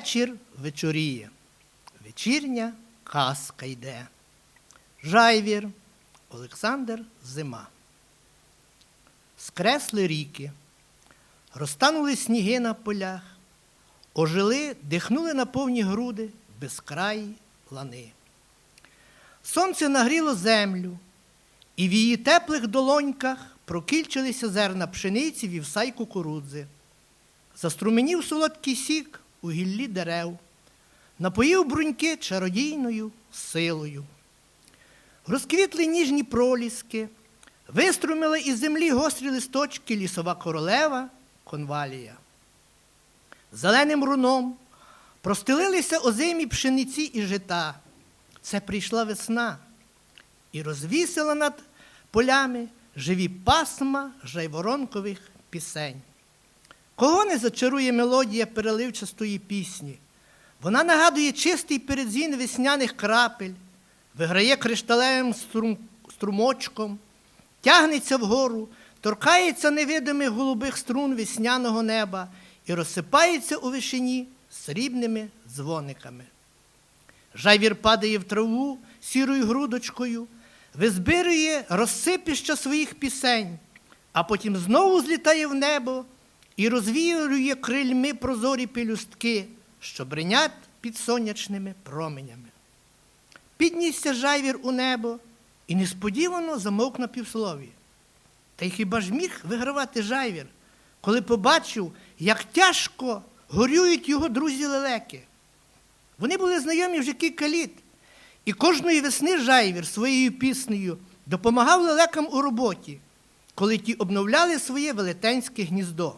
Вечір вечоріє, вечірня казка йде. Жайвір, Олександр Зима. Скресли ріки, розтанули сніги на полях, ожили, дихнули на повні груди безкраї лани. Сонце нагріло землю, і в її теплих долоньках прокільчилися зерна пшениці, вівса й кукурудзи. Заструменів солодкий сік у гіллі дерев, напоїв бруньки чародійною силою. Розквітли ніжні проліски, виструмили із землі гострі листочки лісова королева конвалія. Зеленим руном простелилися озимі пшениці і жита. Це прийшла весна і розвісила над полями живі пасма жайворонкових пісень. Кого не зачарує мелодія переливчастої пісні? Вона нагадує чистий передзвін весняних крапель, виграє кришталевим струм, струмочком, тягнеться вгору, торкається невидимих голубих струн весняного неба і розсипається у вишині срібними дзвониками. Жайвір падає в траву сірою грудочкою, визбирує розсипіща своїх пісень, а потім знову злітає в небо і розвіює крильми прозорі пелюстки, що бринять під сонячними променями. Піднісся жайвір у небо і несподівано замовк на півслові. Та й хіба ж міг вигравати жайвір, коли побачив, як тяжко горюють його друзі лелеки. Вони були знайомі вже кілька літ, і кожної весни жайвір своєю піснею допомагав лелекам у роботі, коли ті обновляли своє велетенське гніздо.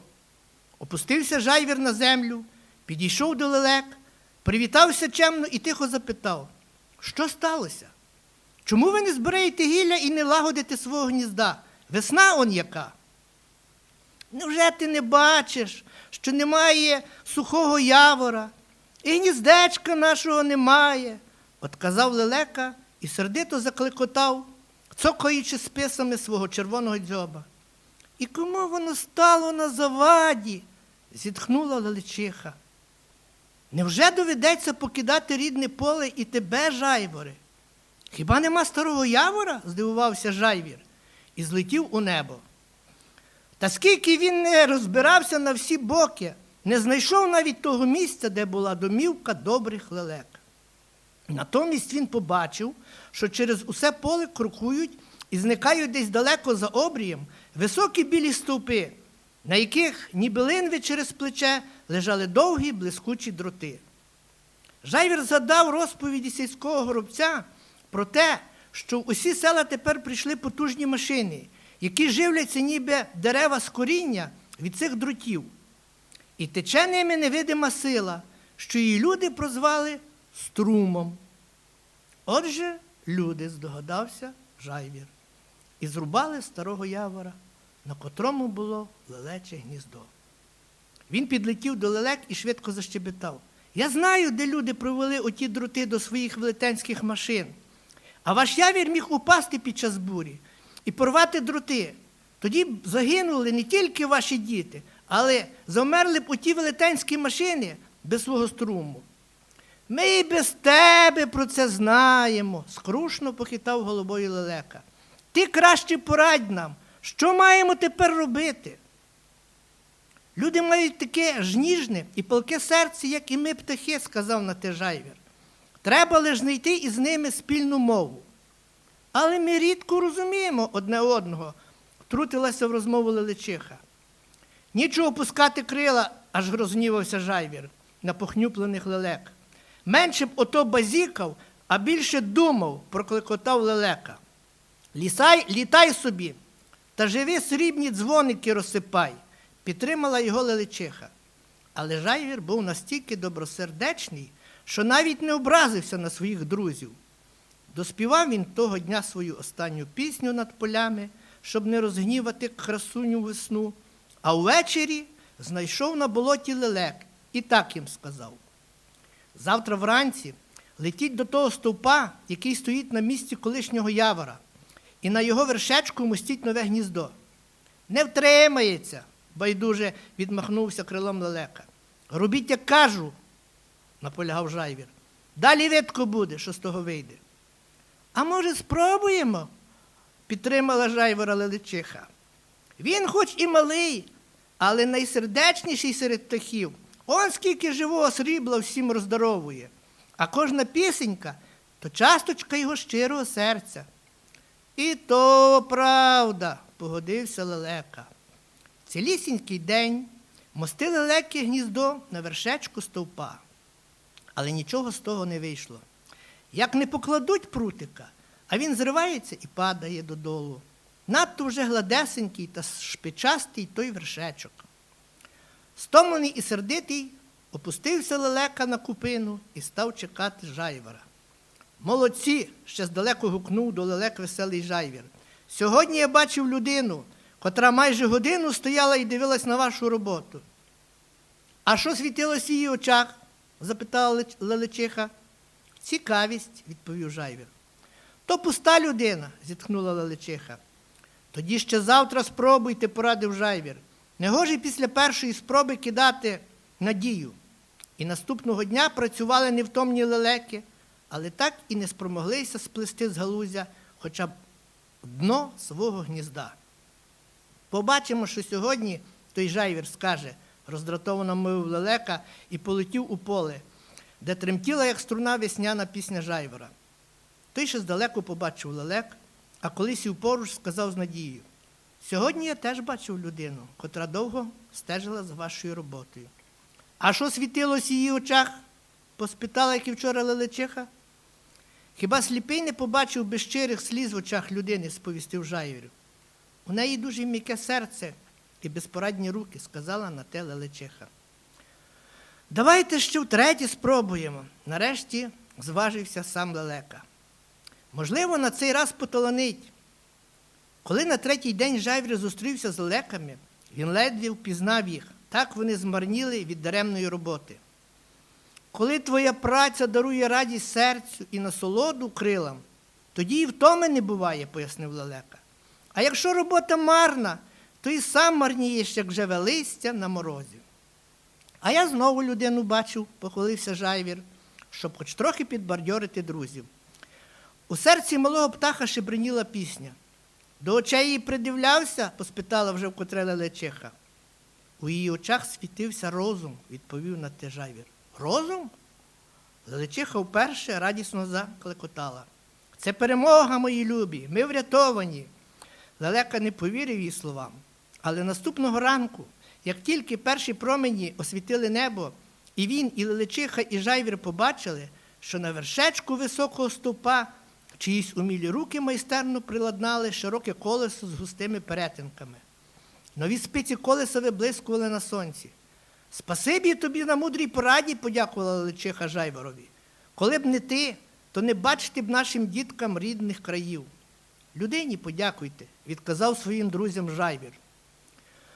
Опустився жайвір на землю, підійшов до лелек, привітався чемно і тихо запитав, що сталося? Чому ви не збираєте гілля і не лагодите свого гнізда? Весна он яка? Невже ти не бачиш, що немає сухого явора, і гніздечка нашого немає? Отказав лелека і сердито закликотав, цокаючи списами свого червоного дзьоба. І кому воно стало на заваді? Зітхнула лелечиха. Невже доведеться покидати рідне поле і тебе, жайворе? Хіба нема старого явора? здивувався жайвір і злетів у небо. Та скільки він не розбирався на всі боки, не знайшов навіть того місця, де була домівка добрих лелек. Натомість він побачив, що через усе поле крокують і зникають десь далеко за обрієм високі білі стовпи, на яких, ніби линви через плече, лежали довгі блискучі дроти. Жайвір згадав розповіді сільського горобця про те, що в усі села тепер прийшли потужні машини, які живляться ніби дерева з коріння від цих дротів. І тече ними невидима сила, що її люди прозвали струмом. Отже, люди, здогадався жайвір, і зрубали старого явора, на котрому було лелече гніздо. Він підлетів до лелек і швидко защебетав. Я знаю, де люди провели оті дроти до своїх велетенських машин. А ваш явір міг упасти під час бурі і порвати дроти. Тоді б загинули не тільки ваші діти, але замерли б оті велетенські машини без свого струму. Ми і без тебе про це знаємо, скрушно похитав головою лелека. Ти краще порадь нам, що маємо тепер робити? Люди мають таке ж ніжне і палке серце, як і ми птахи, сказав на те жайвір. Треба лише знайти із ними спільну мову. Але ми рідко розуміємо одне одного, втрутилася в розмову лелечиха. Нічого пускати крила, аж рознівався жайвір на похнюплених лелек. Менше б ото базікав, а більше думав, прокликотав лелека. Лісай, літай собі, та живі срібні дзвоники розсипай, підтримала його лелечиха. Але жайвір був настільки добросердечний, що навіть не образився на своїх друзів. Доспівав він того дня свою останню пісню над полями, щоб не розгнівати красуню весну, а ввечері знайшов на болоті лелек і так їм сказав. Завтра вранці летіть до того стовпа, який стоїть на місці колишнього явора, і на його вершечку мостіть нове гніздо. Не втримається, байдуже відмахнувся крилом лелека. Робіть, як кажу, наполягав жайвір. Далі видко буде, що з того вийде. А може, спробуємо? підтримала жайвора лелечиха. Він хоч і малий, але найсердечніший серед птахів. Он скільки живого срібла всім роздаровує. А кожна пісенька то часточка його щирого серця. І то правда, погодився лелека. Цілісінький день мостили лелеки гніздо на вершечку стовпа. Але нічого з того не вийшло. Як не покладуть прутика, а він зривається і падає додолу. Надто вже гладесенький та шпичастий той вершечок. Стомлений і сердитий, опустився лелека на купину і став чекати жайвара. Молодці! ще здалеку гукнув до лелек веселий жайвір. Сьогодні я бачив людину, котра майже годину стояла і дивилась на вашу роботу. А що світилось в її очах? запитала Леч- лелечиха. Цікавість, відповів жайвір. То пуста людина, зітхнула лелечиха. Тоді ще завтра спробуйте, порадив жайвір. Негоже після першої спроби кидати надію. І наступного дня працювали невтомні лелеки, але так і не спромоглися сплести з галузя хоча б дно свого гнізда. Побачимо, що сьогодні той жайвір скаже, роздратовано мовив лелека і полетів у поле, де тремтіла, як струна весняна пісня жайвора. Той ще здалеку побачив лелек, а коли сів поруч, сказав з надією: Сьогодні я теж бачив людину, котра довго стежила за вашою роботою. А що світилось її очах? поспитала, як і вчора лелечиха. Хіба сліпий не побачив би щирих сліз в очах людини, сповістив жайвір. У неї дуже м'яке серце і безпорадні руки, сказала на те лелечиха. Давайте ще втретє спробуємо. Нарешті зважився сам лелека. Можливо, на цей раз поталанить. Коли на третій день жайвір зустрівся з лелеками, він ледве впізнав їх. Так вони змарніли від даремної роботи. Коли твоя праця дарує радість серцю і насолоду крилам, тоді і втоми не буває, пояснив лелека. А якщо робота марна, то і сам марнієш, як живе листя на морозі. А я знову людину бачив, похвалився жайвір, щоб хоч трохи підбадьорити друзів. У серці малого птаха шебреніла пісня. До очей її придивлявся, поспитала вже вкотре лелечиха. У її очах світився розум, відповів на те жайвір. Розум? Лелечиха вперше радісно заклекотала. Це перемога, мої любі, ми врятовані. Лелека не повірив її словам. Але наступного ранку, як тільки перші промені освітили небо, і він, і лелечиха, і жайвір побачили, що на вершечку високого стовпа чиїсь умілі руки майстерно приладнали широке колесо з густими перетинками. Нові спиці колеса виблискували на сонці. Спасибі тобі на мудрій пораді, подякувала лечиха Жайворові. Коли б не ти, то не бачити б нашим діткам рідних країв. Людині подякуйте, відказав своїм друзям Жайвір.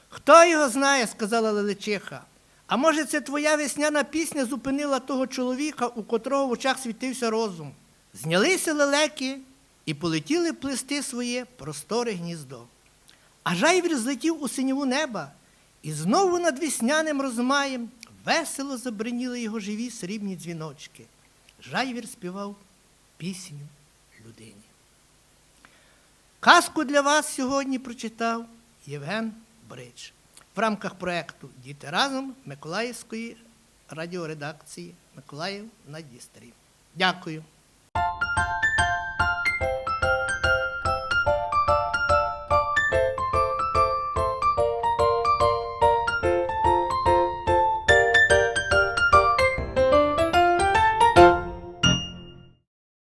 Хто його знає, сказала Лелечиха. А може, це твоя весняна пісня зупинила того чоловіка, у котрого в очах світився розум. Знялися лелеки і полетіли плести своє просторе гніздо. А жайвір злетів у синіву неба, і знову над весняним розмаєм весело забриніли його живі срібні дзвіночки. Жайвір співав пісню людині. Казку для вас сьогодні прочитав Євген Брич в рамках проєкту Діти разом Миколаївської радіоредакції Миколаїв на Дістрі. Дякую.